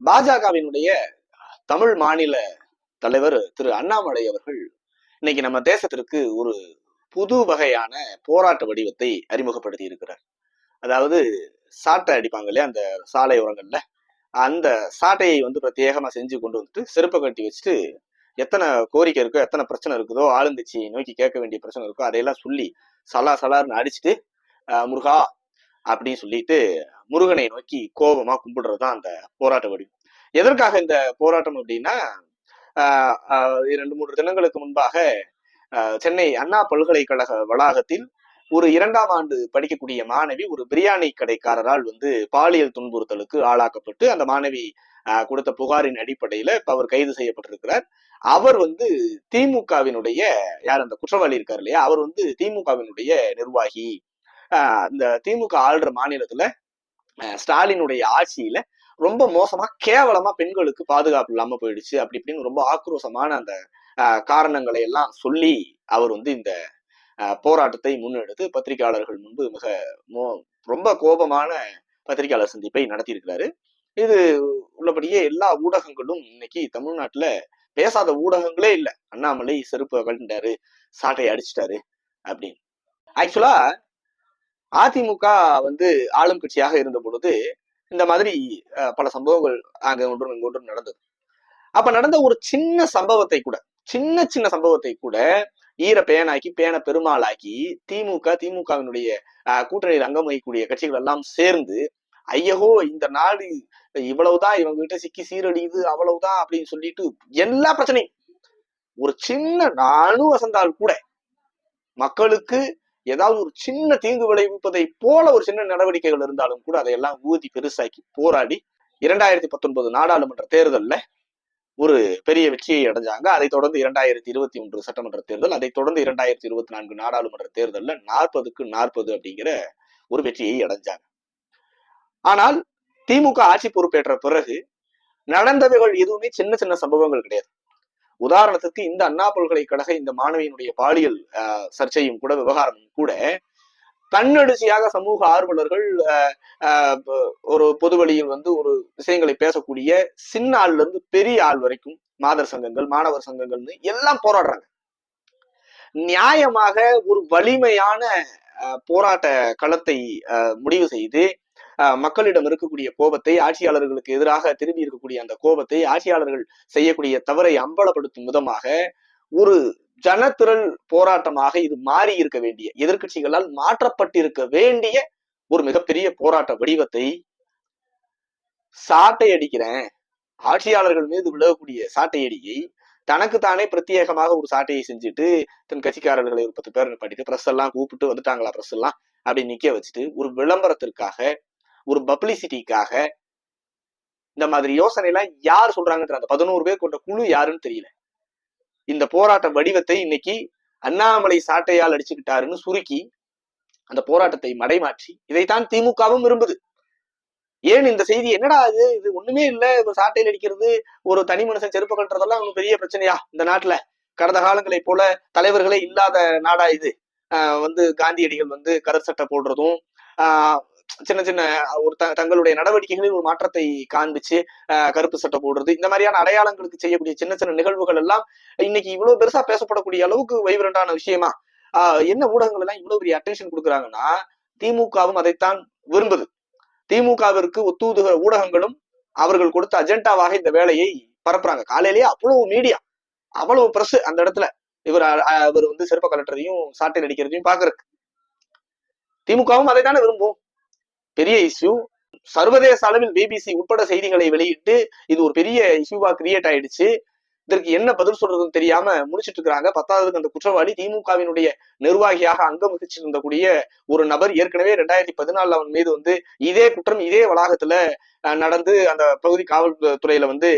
பாஜகவினுடைய தமிழ் மாநில தலைவர் திரு அண்ணாமலை அவர்கள் இன்னைக்கு நம்ம தேசத்திற்கு ஒரு புது வகையான போராட்ட வடிவத்தை அறிமுகப்படுத்தி இருக்கிறார். அதாவது சாட்டை அடிப்பாங்க இல்லையா அந்த சாலை உரங்கள்ல அந்த சாட்டையை வந்து பிரத்யேகமா செஞ்சு கொண்டு வந்துட்டு செருப்பை கட்டி வச்சுட்டு எத்தனை கோரிக்கை இருக்கோ எத்தனை பிரச்சனை இருக்குதோ ஆளுங்கட்சியை நோக்கி கேட்க வேண்டிய பிரச்சனை இருக்கோ அதையெல்லாம் சொல்லி சலா சலார்னு அடிச்சுட்டு முருகா அப்படின்னு சொல்லிட்டு முருகனை நோக்கி கோபமா கும்பிடுறது தான் அந்த போராட்ட வடிவம். எதற்காக இந்த போராட்டம் அப்படின்னா ஆஹ் இரண்டு மூன்று தினங்களுக்கு முன்பாக சென்னை அண்ணா பல்கலைக்கழக வளாகத்தில் ஒரு இரண்டாம் ஆண்டு படிக்கக்கூடிய மாணவி ஒரு பிரியாணி கடைக்காரரால் வந்து பாலியல் துன்புறுத்தலுக்கு ஆளாக்கப்பட்டு அந்த மாணவி ஆஹ் கொடுத்த புகாரின் அடிப்படையில இப்ப அவர் கைது செய்யப்பட்டிருக்கிறார். அவர் வந்து திமுகவினுடைய யார் அந்த குற்றவாளி இருக்கார் இல்லையா? அவர் வந்து திமுகவினுடைய நிர்வாகி. ஆஹ் இந்த திமுக ஆள்ற மாநிலத்துல ஸ்டாலினுடைய ஆட்சியில ரொம்ப மோசமா கேவலமா பெண்களுக்கு பாதுகாப்பு இல்லாம போயிடுச்சு. அப்படி இப்படின்னு ரொம்ப ஆக்ரோஷமான அந்த காரணங்களை எல்லாம் சொல்லி அவர் வந்து இந்த போராட்டத்தை முன்னெடுத்து பத்திரிகையாளர்கள் முன்பு மிக மோ ரொம்ப கோபமான பத்திரிகையாளர் சந்திப்பை நடத்தியிருக்கிறாரு. இது உள்ளபடியே எல்லா ஊடகங்களும் இன்னைக்கு தமிழ்நாட்டுல பேசாத ஊடகங்களே இல்லை. அண்ணாமலை செருப்பு கழண்டாரு சாட்டையை அடிச்சிட்டாரு அப்படின்னு. ஆக்சுவலா அதிமுக வந்து ஆளும் கட்சியாக இருந்த பொழுது இந்த மாதிரி அஹ், பல சம்பவங்கள் அங்க ஒன்றும் இங்க ஒன்றும் நடந்தது. அப்ப நடந்த ஒரு சின்ன சம்பவத்தை கூட சின்ன சின்ன சம்பவத்தை கூட ஈர பேனாக்கி பேன பெருமாளாக்கி திமுக திமுகவினுடைய கூட்டணியில் அங்கம் வகிக்கக்கூடிய கட்சிகள் எல்லாம் சேர்ந்து ஐயகோ இந்த நாடு இவ்வளவுதான் இவங்க கிட்ட சிக்கி சீரழியுது அவ்வளவுதான் அப்படின்னு சொல்லிட்டு எல்லா பிரச்சனையும். ஒரு சின்ன நானும் வசந்தால் கூட மக்களுக்கு ஏதாவது ஒரு சின்ன தீங்கு விளைவிப்பதை போல ஒரு சின்ன நடவடிக்கைகள் இருந்தாலும் கூட அதையெல்லாம் ஊதி பெருசாக்கி போராடி இரண்டாயிரத்தி பத்தொன்பது நாடாளுமன்ற தேர்தல்ல ஒரு பெரிய வெற்றியை அடைஞ்சாங்க. அதைத் தொடர்ந்து இரண்டாயிரத்தி இருபத்தி ஒன்று சட்டமன்ற தேர்தல் அதைத் தொடர்ந்து இரண்டாயிரத்தி இருபத்தி நான்கு நாடாளுமன்ற தேர்தல்ல நாற்பதுக்கு நாற்பது அப்படிங்கிற ஒரு வெற்றியை அடைஞ்சாங்க. ஆனால் திமுக ஆட்சி பொறுப்பேற்ற பிறகு நடந்தவைகள் எதுவுமே சின்ன சின்ன சம்பவங்கள் கிடையாது. உதாரணத்துக்கு இந்த அண்ணா பல்கலைக்கழக இந்த மாணவியினுடைய பாலியல் ஆஹ், சர்ச்சையும் கூட விவகாரமும் கூட தன்னெழுச்சியாக சமூக ஆர்வலர்கள் ஒரு பொது வழியில் வந்து ஒரு விஷயங்களை பேசக்கூடிய சின்ன ஆள்ல இருந்து பெரிய ஆள் வரைக்கும் மாதர் சங்கங்கள் மாணவர் சங்கங்கள்னு எல்லாம் போராடுறாங்க. நியாயமாக ஒரு வலிமையான போராட்ட களத்தை முடிவு செய்து மக்களிடம் இருக்கக்கூடிய கோபத்தை ஆட்சியாளர்களுக்கு எதிராக திரும்பி இருக்கக்கூடிய அந்த கோபத்தை ஆட்சியாளர்கள் செய்யக்கூடிய தவறை அம்பலப்படுத்தும் விதமாக ஒரு ஜனத்திரள் போராட்டமாக இது மாறி இருக்க வேண்டிய எதிர்கட்சிகளால் மாற்றப்பட்டிருக்க வேண்டிய ஒரு மிகப்பெரிய போராட்ட வடிவத்தை சாட்டை அடிக்கிறேன். ஆட்சியாளர்கள் மீது விலகக்கூடிய தனக்கு தானே பிரத்யேகமாக ஒரு சாட்டையை செஞ்சுட்டு தன் கட்சிக்காரர்களை ஒரு பத்து பேர் படித்து பிரஸ் எல்லாம் கூப்பிட்டு வந்துட்டாங்களா பிரஸ் எல்லாம்? அப்படி நிக்க வச்சுட்டு ஒரு விளம்பரத்திற்காக ஒரு பப்ளிசிட்டிக்காக இந்த மாதிரி யோசனை எல்லாம் யார் சொல்றாங்கன்ற அந்த பதினோரு பேர் கொண்ட குழு யாருன்னு தெரியல. இந்த போராட்ட வடிவத்தை இன்னைக்கு அண்ணாமலை சாட்டையால் அடிச்சுக்கிட்டாருன்னு சுருக்கி அந்த போராட்டத்தை மடைமாற்றி இதைத்தான் திமுகவும் விரும்புது. ஏன் இந்த செய்தி? என்னடா இது? இது ஒண்ணுமே இல்ல. இப்ப சாட்டையில் அடிக்கிறது ஒரு தனி மனுஷன் செருப்பு கட்டுறதெல்லாம் ஒன்றும் பெரிய பிரச்சனையா? இந்த நாட்டுல கடந்த காலங்களை போல தலைவர்களே இல்லாத நாடா இது. வந்து காந்தியடிகள் வந்து கருத்து சட்டை போடுறதும் ஆஹ் சின்ன சின்ன ஒரு த தங்களுடைய நடவடிக்கைகளில் ஒரு மாற்றத்தை காண்பிச்சு ஆஹ் கருப்பு சட்டை போடுறது. இந்த மாதிரியான அடையாளங்களுக்கு செய்யக்கூடிய சின்ன சின்ன நிகழ்வுகள் எல்லாம் இன்னைக்கு இவ்வளவு பெருசா பேசப்படக்கூடிய அளவுக்கு வைப்ரண்டான விஷயமா? ஆஹ் என்ன ஊடகங்கள் எல்லாம் இவ்வளவு பெரிய அட்டென்ஷன் கொடுக்குறாங்கன்னா திமுகவும் அதைத்தான் விரும்புது. திமுகவிற்கு ஒத்துதுகிற ஊடகங்களும் அவர்கள் கொடுத்த அஜெண்டாவாக இந்த வேலையை பரப்புறாங்க. காலையிலேயே அவ்வளவு மீடியா அவ்வளவு பிரஸ் அந்த இடத்துல. இவர் அவர் இவர் வந்து செருப்ப கலட்டுறதையும் சாட்டை அடிக்கிறதையும் பாக்குறதுக்கு திமுகவும் அதை தானே விரும்பும். பெரிய இஷ்யூ சர்வதேச அளவில் பிபிசி உட்பட செய்திகளை வெளியிட்டு இது ஒரு பெரிய இஷ்யூவா கிரியேட் ஆயிடுச்சு. இதற்கு என்ன பதில் சொல்றதுன்னு தெரியாம முடிச்சிட்டு இருக்காங்க பத்தாவதுக்கு அந்த குற்றவாளி திமுகவினுடைய நிர்வாகியாக அங்கம் வகிச்சிருந்தக்கூடிய ஒரு நபர் ஏற்கனவே ரெண்டாயிரத்தி பதினாலுல அவன் மீது வந்து இதே குற்றம் இதே வளாகத்துல அஹ், நடந்து அந்த பகுதி காவல்துறையில வந்து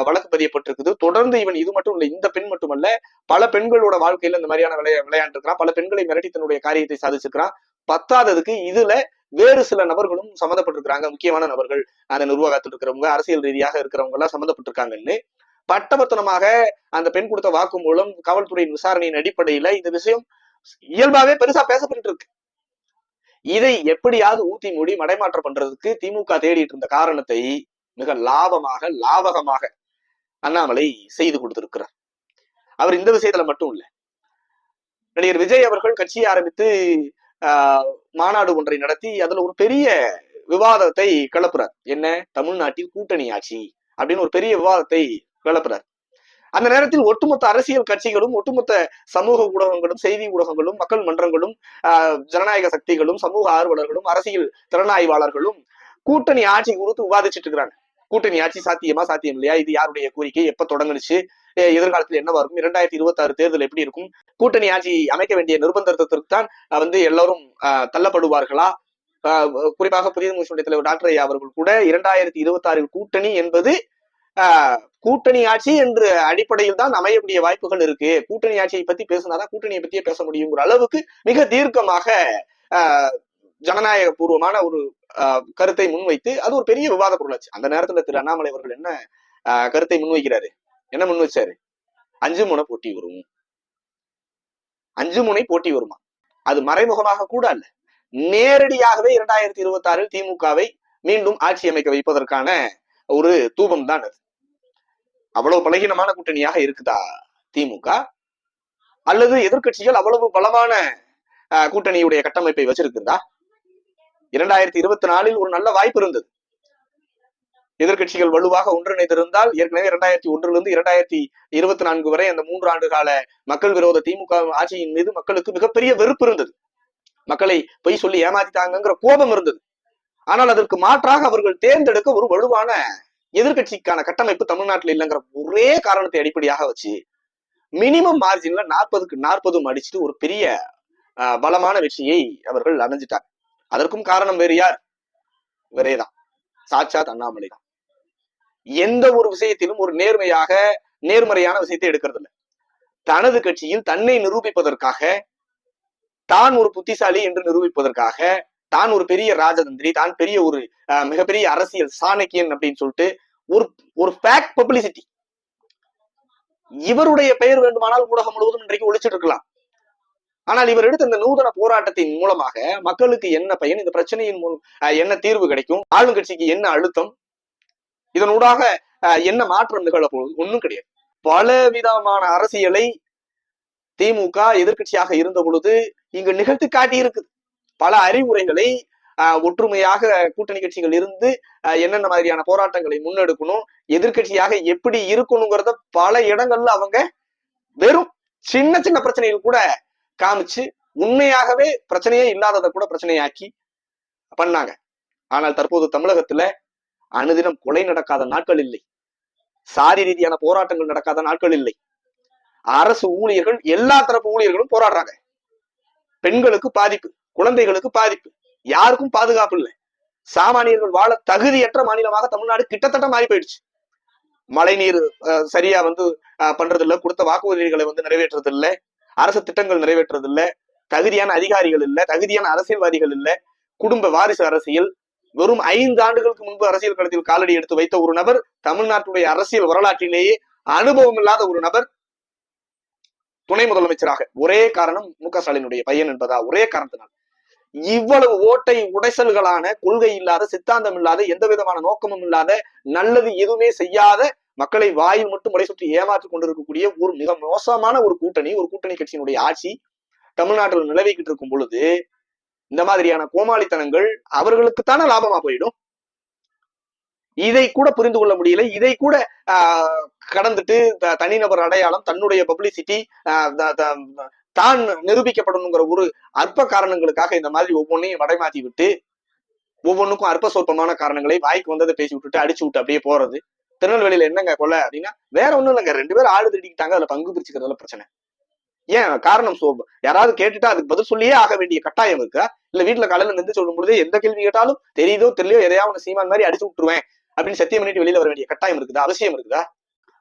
வழக்கு பதியப்பட்டிருக்குது. தொடர்ந்து இவன் இது மட்டும் இல்லை இந்த பெண் மட்டுமல்ல பல பெண்களோட வாழ்க்கையில இந்த மாதிரியான விளையா விளையாண்டு இருக்கிறான் பல பெண்களை மிரட்டி தன்னுடைய காரியத்தை சாதிச்சிருக்கிறான். பத்தாததுக்கு இதுல வேறு சில நபர்களும் சம்மந்தப்பட்டிருக்கிறாங்க. முக்கியமான நபர்கள் அந்த நிர்வாகத்தில் இருக்கிறவங்க அரசியல் ரீதியாக இருக்கிறவங்க எல்லாம் சம்மந்தப்பட்டிருக்காங்கன்னு பட்டபத்தனமாக அந்த பெண் கொடுத்த வாக்கு மூலம் காவல்துறையின் விசாரணையின் அடிப்படையில இந்த விஷயம் இயல்பாவே பெருசா பேசப்பட்டு இருக்கு இதை எப்படியாவது ஊத்தி மூடி மடைமாற்றம் பண்றதுக்கு திமுக தேடிட்டு இருந்த காரணத்தை மிக லாபமாக லாபகமாக அண்ணாமலை செய்து கொடுத்திருக்கிறார். அவர் இந்த விஷயத்துல மட்டும் இல்ல. நடிகர் விஜய் அவர்கள் கட்சியை ஆரம்பித்து மாநாடு ஒன்றை நடத்தி அதுல ஒரு பெரிய விவாதத்தை கிளப்புறார். என்ன? தமிழ்நாட்டில் கூட்டணி ஆட்சி அப்படின்னு ஒரு பெரிய விவாதத்தை கிளப்புறார். அந்த நேரத்தில் ஒட்டுமொத்த அரசியல் கட்சிகளும் ஒட்டுமொத்த சமூக ஊடகங்களும் செய்தி ஊடகங்களும் மக்கள் மன்றங்களும் ஆஹ், ஜனநாயக சக்திகளும் சமூக ஆர்வலர்களும் அரசியல் திறனாய்வாளர்களும் கூட்டணி ஆட்சி குறித்து விவாதிச்சுட்டு இருக்கிறாங்க. கூட்டணி ஆட்சி சாத்தியமா சாத்தியம் இல்லையா இது யாருடைய கோரிக்கை? எப்ப தொடங்குனுச்சு? எதிர்காலத்தில் என்ன என்னவா இருக்கும் இரண்டாயிரத்தி இருபத்தி ஆறு தேர்தல் எப்படி இருக்கும்? கூட்டணி ஆட்சி அமைக்க வேண்டிய நிர்பந்தத்திற்கு தான் வந்து எல்லாரும் தள்ளப்படுவார்களா? குறிப்பாக புதிய முஸ்லிம் தலைவர் டாக்டர் ஐயா அவர்கள் கூட இரண்டாயிரத்தி இருபத்தி ஆறு கூட்டணி என்பது ஆஹ், கூட்டணி ஆட்சி என்ற அடிப்படையில் தான் அமையக்கூடிய வாய்ப்புகள் இருக்கு. கூட்டணி ஆட்சியை பத்தி பேசினாதான் கூட்டணியை பத்தியே பேச முடியுங்கிற அளவுக்கு மிக தீர்க்கமாக ஜனநாயக பூர்வமான ஒரு கருத்தை முன்வைத்து அது ஒரு பெரிய விவாத பொருளாச்சு. அந்த நேரத்துல திரு அண்ணாமலை அவர்கள் என்ன ஆஹ், கருத்தை முன்வைக்கிறாரு? என்ன முன் வச்சாரு அஞ்சு முனை போட்டி வரும்? அஞ்சு முனை போட்டி வருமா? அது மறைமுகமாக கூட அல்ல. நேரடியாகவே இரண்டாயிரத்தி இருபத்தி ஆறில் திமுகவை மீண்டும் ஆட்சி அமைக்க வைப்பதற்கான ஒரு தூபம் தான் அது. அவ்வளவு பலகீனமான கூட்டணியாக இருக்குதா திமுக? அல்லது எதிர்க்கட்சிகள் அவ்வளவு பலமான ஆஹ், கூட்டணியுடைய கட்டமைப்பை வச்சிருக்கிறதா? இரண்டாயிரத்தி இருபத்தி நாலில் ஒரு நல்ல வாய்ப்பு இருந்தது. எதிர்க்கட்சிகள் வலுவாக ஒன்றிணைந்திருந்தால் ஏற்கனவே இரண்டாயிரத்தி ஒன்றிலிருந்து இரண்டாயிரத்தி இருபத்தி நான்கு வரை அந்த மூன்று ஆண்டு கால மக்கள் விரோத திமுக ஆட்சியின் மீது மக்களுக்கு மிகப்பெரிய வெறுப்பு இருந்தது. மக்களை பொய் சொல்லி ஏமாத்திட்டாங்கிற கோபம் இருந்தது. ஆனால் அதற்கு மாற்றாக அவர்கள் தேர்ந்தெடுக்க ஒரு வலுவான எதிர்க்கட்சிக்கான கட்டமைப்பு தமிழ்நாட்டில் இல்லைங்கிற ஒரே காரணத்தை அடிப்படையாக வச்சு மினிமம் மார்ஜின்ல நாற்பதுக்கு நாற்பதும் அடிச்சுட்டு ஒரு பெரிய ஆஹ், பலமான வெற்றியை அவர்கள் அடைஞ்சிட்டாங்க. அதற்கும் காரணம் வேறு யார்? வேறேதான் சாட்சாத் அண்ணாமலை தான். எந்த ஒரு விஷயத்திலும் ஒரு நேர்மையாக நேர்மறையான விஷயத்தை எடுக்கிறது இல்ல தனது கட்சியில் தன்னை நிரூபிப்பதற்காக தான் ஒரு புத்திசாலி என்று நிரூபிப்பதற்காக தான் ஒரு பெரிய ராஜதந்திரி தான் பெரிய ஒரு அஹ், மிகப்பெரிய அரசியல் சாணக்கியன் அப்படின்னு சொல்லிட்டு ஒரு ஒரு ஃபேக்ட் பப்ளிசிட்டி இவருடைய பெயர் வேண்டுமானால் ஊடகம் முழுவதும் இன்றைக்கு ஒழிச்சிட்டு இருக்கலாம். ஆனால் இவர் எடுத்த இந்த நூதன போராட்டத்தின் மூலமாக மக்களுக்கு என்ன பயன் இந்த பிரச்சனையின் மூலம் என்ன தீர்வு கிடைக்கும் ஆளுங்கட்சிக்கு என்ன அழுத்தம் இதனூடாக என்ன மாற்றம் நிகழ ஒன்றும் கிடையாது. பல விதமான அரசியலை திமுக எதிர்கட்சியாக இருந்த பொழுது இங்கு நிகழ்த்தி காட்டி இருக்குது பல அறிவுரைகளை ஆஹ், ஒற்றுமையாக கூட்டணி கட்சிகள் இருந்து என்னென்ன மாதிரியான போராட்டங்களை முன்னெடுக்கணும் எதிர்கட்சியாக எப்படி இருக்கணுங்கிறத பல இடங்கள்ல அவங்க வெறும் சின்ன சின்ன பிரச்சனைகள் கூட காமிச்சு உண்மையாகவே பிரச்சனையே இல்லாததை கூட பிரச்சனையாக்கி பண்ணாங்க. ஆனால் தற்போது தமிழகத்துல அனுதினம் கொலை நடக்காத நாட்கள் இல்லை. சாரி ரீதியான போராட்டங்கள் நடக்காத நாட்கள் இல்லை. அரசு ஊழியர்கள் எல்லா தரப்பு ஊழியர்களும் போராடுறாங்க. பெண்களுக்கு பாதிப்பு குழந்தைகளுக்கு பாதிப்பு. யாருக்கும் பாதுகாப்பு இல்லை. சாமானியர்கள் வாழ தகுதியற்ற மாநிலமாக தமிழ்நாடு கிட்டத்தட்ட மாறி போயிடுச்சு. மழைநீர் சரியா வந்து பண்றது இல்ல கொடுத்த வாக்குறுதிகளை வந்து நிறைவேற்றுறது இல்ல அரசு திட்டங்கள் நிறைவேற்றுறது இல்ல தகுதியான அதிகாரிகள் இல்ல தகுதியான அரசியல்வாதிகள் இல்ல குடும்ப வாரிசு அரசியல். வெறும் ஐந்து ஆண்டுகளுக்கு முன்பு அரசியல் களத்தில் காலடி எடுத்து வைத்த ஒரு நபர் தமிழ்நாட்டுடைய அரசியல் வரலாற்றிலேயே அனுபவம் இல்லாத ஒரு நபர் துணை முதலமைச்சராக. ஒரே காரணம் மு க ஸ்டாலினுடைய பையன் என்பதா? ஒரே காரணத்தினால். இவ்வளவு ஓட்டை உடைசல்களான கொள்கை இல்லாத சித்தாந்தம் இல்லாத எந்த விதமான நோக்கமும் இல்லாத நல்லது எதுவுமே செய்யாத மக்களை வாய் மட்டும் முறை சுற்றி ஏமாற்றிக் கொண்டிருக்கக்கூடிய ஒரு மிக மோசமான ஒரு கூட்டணி ஒரு கூட்டணி கட்சியினுடைய ஆட்சி தமிழ்நாட்டில் நிலவிக்கிட்டு இருக்கும் பொழுது இந்த மாதிரியான கோமாளித்தனங்கள் அவர்களுக்குத்தானே லாபமா போயிடும்? இதை கூட புரிந்து கொள்ள முடியல. இதை கூட ஆஹ், கடந்துட்டு த- தனிநபர் அடையாளம் தன்னுடைய பப்ளிசிட்டி தான் நிரூபிக்கப்படணுங்கிற ஒரு அற்ப காரணங்களுக்காக இந்த மாதிரி ஒவ்வொன்றையும் வடைமாத்தி விட்டு ஒவ்வொன்றுக்கும் அற்ப சொற்பமான காரணங்களை வாய்க்கு வந்ததை பேசி விட்டுட்டு அடிச்சு விட்டு அப்படியே போறது. திருநெல்வேலியில என்னங்க கொலை அப்படின்னா வேற ஒண்ணும் இல்லைங்க. ரெண்டு பேரும் ஆளு திட்டிக்கிட்டாங்க அதுல பங்கு பிரிச்சுக்கிறதுல பிரச்சனை. ஏன்? காரணம் சோ யாராவது கேட்டுட்டா அதுக்கு பதில் சொல்லியே ஆக வேண்டிய கட்டாயம் இருக்கா? இல்ல வீட்டுல காலையில நின்று சொல்லும் பொழுது எந்த கேள்வி கேட்டாலும் தெரியுதோ தெரியலையோ எதையாவது சீமான் மாதிரி அடிச்சு விட்டுருவேன் அப்படின்னு சத்தியம் பண்ணிட்டு வெளியில வர வேண்டிய கட்டாயம் இருக்குதா? அவசியம் இருக்குதா?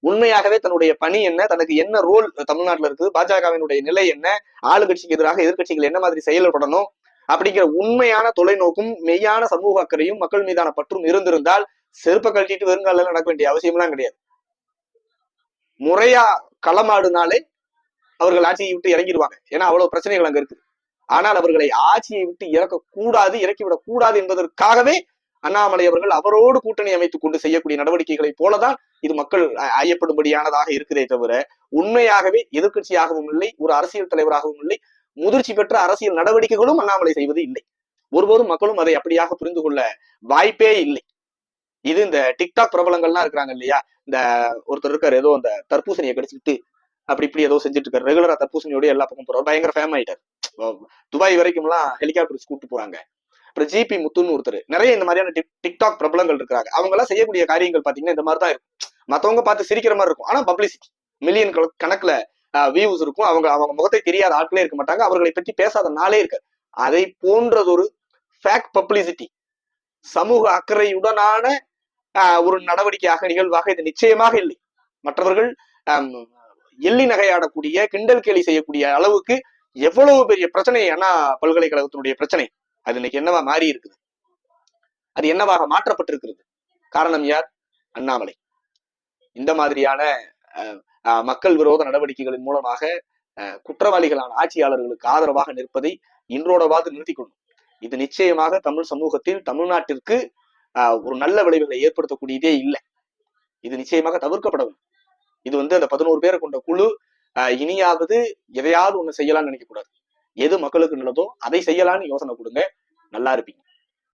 உண்மையாகவே தன்னுடைய பணி என்ன? தனக்கு என்ன ரோல் தமிழ்நாட்டுல இருக்குது? பாஜகவினுடைய நிலை என்ன? ஆளுங்கட்சிக்கு எதிராக எதிர்க்கட்சிகள் என்ன மாதிரி செயல்படணும்? அப்படிங்கிற உண்மையான தொலைநோக்கும் மெய்யான சமூக அக்கறையும் மக்கள் மீதான பற்றும் இருந்திருந்தால் செருப்ப கழட்டிட்டு வருங்கால நடக்க வேண்டிய அவசியம்லாம் கிடையாது. முறையா களமாடுனாலே அவர்கள் ஆட்சியை விட்டு இறங்கிடுவாங்க ஏன்னா அவ்வளவு பிரச்சனைகள் அங்க இருக்கு. ஆனால் அவர்களை ஆட்சியை விட்டு இறக்க கூடாது இறக்கி விடக் கூடாது என்பதற்காகவே அண்ணாமலை அவர்கள் அவரோடு கூட்டணி அமைத்துக் கொண்டு செய்யக்கூடிய நடவடிக்கைகளை போலதான் இது மக்கள் ஐயப்படும்படியானதாக இருக்கிறதே தவிர உண்மையாகவே எதிர்க்கட்சியாகவும் இல்லை ஒரு அரசியல் தலைவராகவும் இல்லை முதிர்ச்சி பெற்ற அரசியல் நடவடிக்கைகளும் அண்ணாமலை செய்வது இல்லை. ஒருபோதும் மக்களும் அதை அப்படியாக புரிந்து கொள்ள வாய்ப்பே இல்லை. இது இந்த டிக்டாக் பிரபலங்கள்லாம் இருக்கிறாங்க இல்லையா? இந்த ஒருத்தர் இருக்காரு ஏதோ அந்த தர்பூசணியை கடிச்சுக்கிட்டு அப்படி இப்படி ஏதோ செஞ்சுட்டு இருக்காரு. ரெகுலரா தர்பூசணியோட எல்லா பக்கம் போறாரு. பயங்கர ஃபேம் ஆயிட்டார். துபாய் வரைக்கும்லாம் ஹெலிகாப்டர்ஸ் கூட்டு போறாங்க. அப்புறம் ஜிபி முத்துன்னு ஒருத்தர். நிறைய இந்த மாதிரியான டிக்டாக் பிரபலங்கள் இருக்கிறாங்க. அவங்க எல்லாம் செய்யக்கூடிய காரியங்கள் பாத்தீங்கன்னா இந்த மாதிரி தான் இருக்கும். மத்தவங்க பார்த்து சிரிக்கிற மாதிரி இருக்கும். ஆனா பப்ளிசிட்டி மில்லியன் கணக்குல வியூஸ் இருக்கும். அவங்க அவங்க முகத்தை தெரியாத ஆட்களே இருக்க மாட்டாங்க. அவர்களை பற்றி பேசாத நாளே இருக்கு அதை போன்றதொரு ஃபேக் பப்ளிசிட்டி சமூக அக்கறையுடனான ஒரு நடவடிக்கையாக நிகழ்வாக இது நிச்சயமாக இல்லை. மற்றவர்கள் எள்ளி நகையாடக்கூடிய கிண்டல் கேலி செய்யக்கூடிய அளவுக்கு எவ்வளவு பெரிய பிரச்சனை? அண்ணா பல்கலைக்கழகத்தினுடைய பிரச்சனை. அது இன்னைக்கு என்னவா மாறி இருக்குது? அது என்னவாக மாற்றப்பட்டிருக்கிறது? காரணம் யார்? அண்ணாமலை. இந்த மாதிரியான அஹ், மக்கள் விரோத நடவடிக்கைகளின் மூலமாக அஹ், குற்றவாளிகளான ஆட்சியாளர்களுக்கு ஆதரவாக நிற்பதை இன்றோடவாது நிறுத்திக்கொள்ளும். இது நிச்சயமாக தமிழ் சமூகத்தில் தமிழ்நாட்டிற்கு ஒரு நல்ல விளைவுகளை ஏற்படுத்தக்கூடியதே இல்லை. இது நிச்சயமாக தவிர்க்கப்பட வேண்டும் இது வந்து அந்த பதினோரு பேரை கொண்ட குழு ஆஹ், இனியாவது எதையாவது ஒண்ணு செய்யலாம்னு நினைக்க கூடாது எது மக்களுக்கு நல்லதோ அதை செய்யலாம்னு யோசனை கொடுங்க. நல்லா இருப்பீங்க.